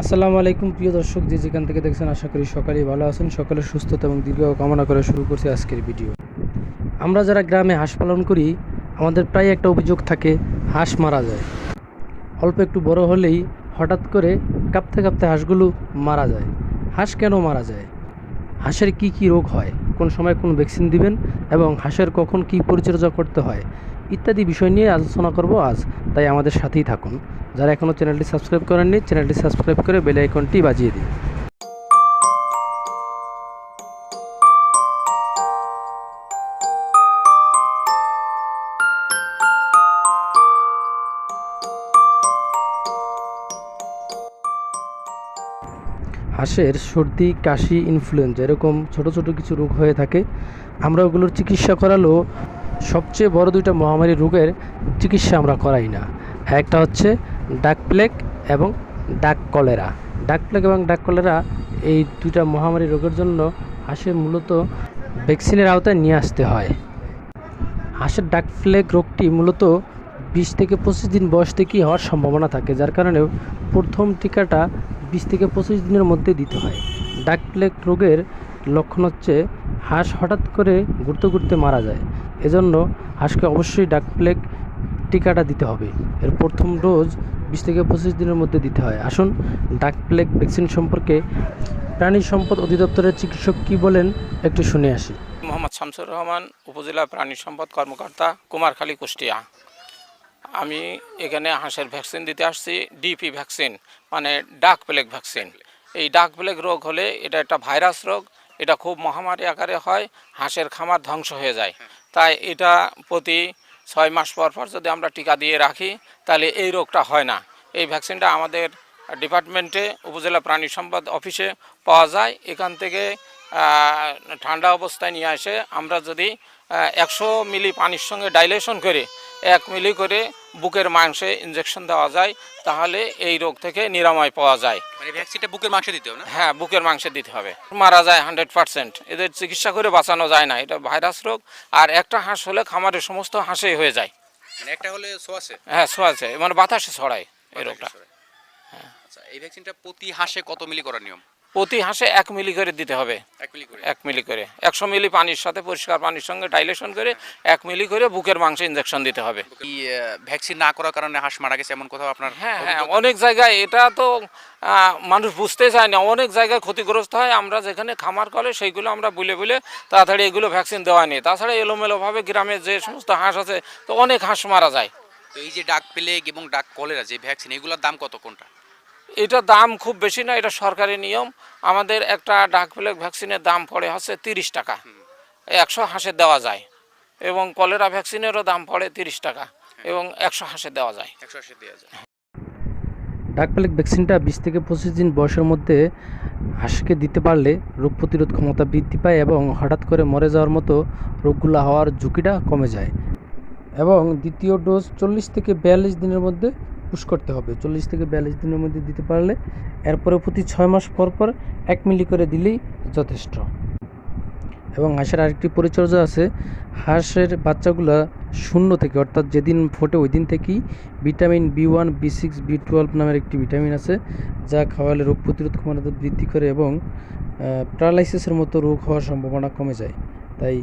আসসালামু আলাইকুম, প্রিয় দর্শক, যে যেখান থেকে দেখছেন, আশা করি সকালেই ভালো আছেন। সকালে সুস্থতা এবং দীর্ঘ কামনা করে শুরু করছি আজকের ভিডিও। আমরা যারা গ্রামে হাঁস পালন করি, আমাদের প্রায় একটা অভিযোগ থাকে, হাঁস মারা যায়। অল্প একটু বড় হলেই হঠাৎ করে কাঁপতে কাঁপতে হাঁসগুলো মারা যায়। হাঁস কেন মারা যায়? হাঁসের কি কি রোগ হয়? কোন সময় কোন ভ্যাকসিন দিবেন এবং হাঁসের কখন কি পরিচর্যা করতে হয় ইত্যাদি বিষয় নিয়ে আলোচনা করব আজ। তাই আমাদের সাথেই থাকুন। যারা এখনও চ্যানেলটি সাবস্ক্রাইব করেননি চ্যানেলটি সাবস্ক্রাইব করে বেল আইকনটি বাজিয়ে দিন। হাঁসের সর্দি, কাশি ইনফ্লুয়েঞ্জা এরকম ছোট ছোট কিছু রোগ হয়ে থাকে। আমরা ওগুলোর চিকিৎসা করালেও সবচেয়ে বড় দুইটা মহামারী রোগের চিকিৎসা আমরা করাই না। একটা হচ্ছে ডাক প্লেগ এবং ডাক কলেরা। ডাক প্লেগ এবং ডাক কলেরা এই দুইটা মহামারী রোগের জন্য হাঁসের মূলত ভ্যাকসিনের আওতায় নিয়ে আসতে হয়। হাঁসের ডাক প্লেগ রোগটি মূলত বিশ থেকে পঁচিশ দিন বয়স থেকেই হওয়ার সম্ভাবনা থাকে, যার কারণে প্রথম টিকাটা বিশ থেকে পঁচিশ দিনের মধ্যে দিতে হয়। ডাক প্লেগ রোগের লক্ষণ হচ্ছে হাঁস হঠাৎ করে ঘুরতে ঘুরতে মারা যায়। এজন্য হাঁসকে অবশ্যই ডাক প্লেগ টিকাটা দিতে হবে। এর প্রথম ডোজ বিশ থেকে পঁচিশ দিনের মধ্যে দিতে হয়। আসুন, ডাক প্লেগ ভ্যাকসিন সম্পর্কে প্রাণী সম্পদ অধিদপ্তরের চিকিৎসক কী বলেন একটু শুনে আসি। মোহাম্মদ শামসুর রহমান, উপজেলা প্রাণী সম্পদ কর্মকর্তা, কুমারখালী কুষ্টিয়া। আমি এখানে হাঁসের ভ্যাকসিন দিতে আসছি ডিপি ভ্যাকসিন মানে ডাক প্লেগ ভ্যাকসিন। এই ডাক প্লেগ রোগ হলে এটা একটা ভাইরাস রোগ, এটা খুব মহামারী আকারে হয়, হাঁসের খামার ধ্বংস হয়ে যায়। তাই এটা প্রতি ছয় মাস পর পর যদি আমরা টিকা দিয়ে রাখি, তাহলে এই রোগটা হয় না। এই ভ্যাকসিনটা আমাদের ডিপার্টমেন্টে, উপজেলা প্রাণী সম্পদ অফিসে পাওয়া যায়। এখান থেকে ঠান্ডা অবস্থায় নিয়ে আসে। আমরা যদি একশো মিলি পানির সঙ্গে ডাইলেশন করে এক মিলি করে বুকের মাংসে ইঞ্জেকশন দেওয়া যায় তাহলে এই রোগ থেকে নিরাময় পাওয়া যায়। মানে ভ্যাকসিনটা বুকের মাংসে দিতে হবে হ্যাঁ বুকের মাংসে দিতে হবে। মারা যায় হান্ড্রেড পার্সেন্ট এদের চিকিৎসা করে বাঁচানো যায় না। এটা ভাইরাস রোগ আর একটা হাঁস হলে খামারের সমস্ত হাঁসেই হয়ে যায়। মানে একটা হলে সোয়াশে হ্যাঁ ছোঁয়াছে মানে বাতাসে ছড়ায় এই রোগটা। আচ্ছা এই ভ্যাকসিনটা প্রতি হাঁসে কত মিলি করার নিয়ম? প্রতি হাঁসে এক মিলি করে দিতে হবে। এক মিলি করে। এক মিলি করে। একশো মিলি পানির সাথে পরিষ্কার পানির সঙ্গে ডাইলেশন করে এক মিলি করে বুকের মাংসে ইঞ্জেকশন দিতে হবে। ভ্যাকসিন না করার কারণে হাঁস মারা গেছে এমন কোথাও আপনার হ্যাঁ হ্যাঁ অনেক জায়গায় এটা তো মানুষ বুঝতে চায় না। অনেক জায়গায় ক্ষতিগ্রস্ত হয়। আমরা যেখানে খামার করে সেইগুলো আমরা বুলে বুলে তাড়াতাড়ি এগুলো ভ্যাকসিন দেওয়া নেই। তাছাড়া এলোমেলোভাবে গ্রামে যে সমস্ত হাঁস আছে তো অনেক হাঁস মারা যায়। তো এই যে ডাক প্লেগ এবং ডাক কলেরা যে ভ্যাকসিন এগুলোর দাম কত কোনটা? এটা দাম খুব বেশি না এটা সরকারি নিয়ম। আমাদের একটা ডাক প্লেগ ভ্যাকসিনের দাম পড়ে হচ্ছে তিরিশ টাকা। একশো হাঁসের দেওয়া যায়। এবং কলেরা ভ্যাকসিনেরও দাম পড়ে তিরিশ টাকা। এবং একশো হাঁসের দেওয়া যায়। একশো আশি দেওয়া যায়। ডাক প্লেগ ভ্যাকসিনটা বিশ থেকে পঁচিশ দিন বয়সের মধ্যে হাঁসকে দিতে পারলে রোগ প্রতিরোধ ক্ষমতা বৃদ্ধি পায় এবং হঠাৎ করে মরে যাওয়ার মতো রোগগুলো হওয়ার ঝুঁকিটা কমে যায়। এবং দ্বিতীয় ডোজ চল্লিশ থেকে বিয়াল্লিশ দিনের মধ্যে পুশ করতে হবে। চল্লিশ থেকে বিয়াল্লিশ দিনের মধ্যে দিতে পারলে এরপরে প্রতি ছয় মাস পর পর এক মিলি করে দিলেই যথেষ্ট। এবং হাঁসের আরেকটি পরিচর্যা আছে। হাঁসের বাচ্চাগুলা শূন্য থেকে, অর্থাৎ যেদিন ফোটে ওই দিন থেকেই vitamin B one, B six, B twelve নামের একটি ভিটামিন আছে, যা খাওয়ালে রোগ প্রতিরোধ ক্ষমতা বৃদ্ধি করে এবং প্যারালাইসিসের মতো রোগ হওয়ার সম্ভাবনা কমে যায়। তাই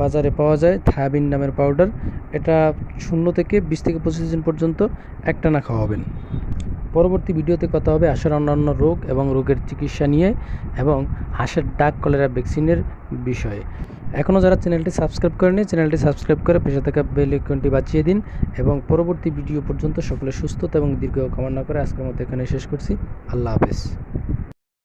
বাজারে পাওয়া যায় থায়াবিন নামের পাউডার। এটা শূন্য থেকে বিশ থেকে পঁচিশ দিন পর্যন্ত একটানা খাওয়াবেন। পরবর্তী ভিডিওতে কথা হবে হাঁসের অন্যান্য রোগ এবং রোগের চিকিৎসা নিয়ে এবং হাঁসের ডাক কলেরা ভ্যাকসিনের বিষয়ে। এখনও যারা চ্যানেলটি সাবস্ক্রাইব করেনি চ্যানেলটি সাবস্ক্রাইব করে পেশা থাকা বেল বাঁচিয়ে দিন এবং পরবর্তী ভিডিও পর্যন্ত সকলে সুস্থতা এবং দীর্ঘ কামনা করে আজকের মতো এখানে শেষ করছি। আল্লাহ হাফেজ।